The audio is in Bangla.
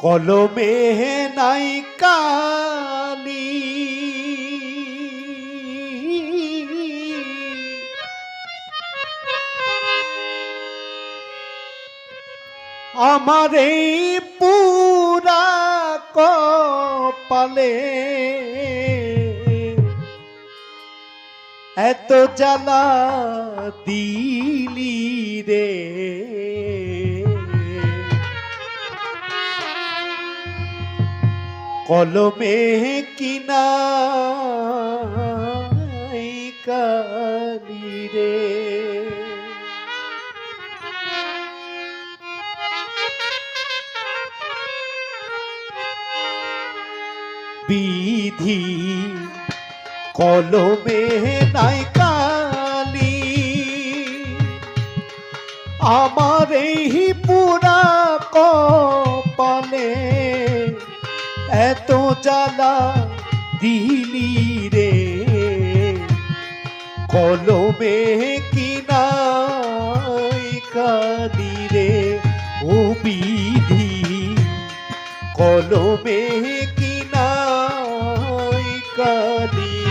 কলমে নাই কালি। আমার এই পুরা কপালে এত জ্বালা দিলি রে। কলমে কিনা কালি রে বিধি কলমে নাই কালি। আমার এই পুরা এত জ্বালা দিলি রে। কলমে কিনাই কালি রে ও বিধি। কলমে কিনাই কালি